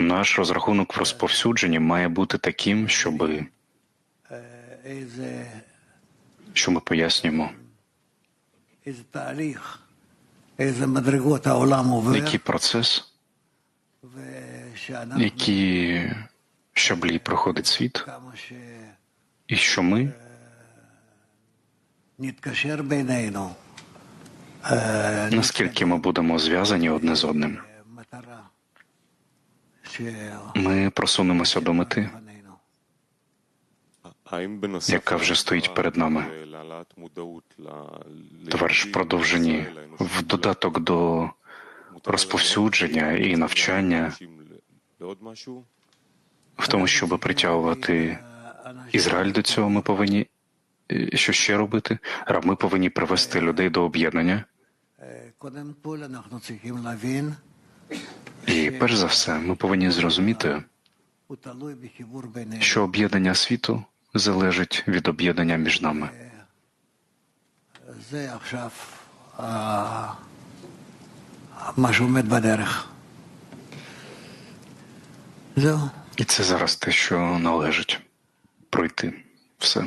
наш розрахунок в розповсюдженні має бути таким, щоби що ми пояснюємо, який процес, які щаблі проходить світ, і що ми? Наскільки ми будемо зв'язані одне з одним ми просунемося до мети, яка вже стоїть перед нами. Товариш, в продовженні в додаток до розповсюдження і навчання в тому, щоб притягувати Ізраїль до цього, ми повинні е, що ще робити? Ми повинні привести людей до об'єднання. І перш за все, ми повинні зрозуміти, що об'єднання світу залежить від об'єднання між нами. І це зараз те, що належить пройти все.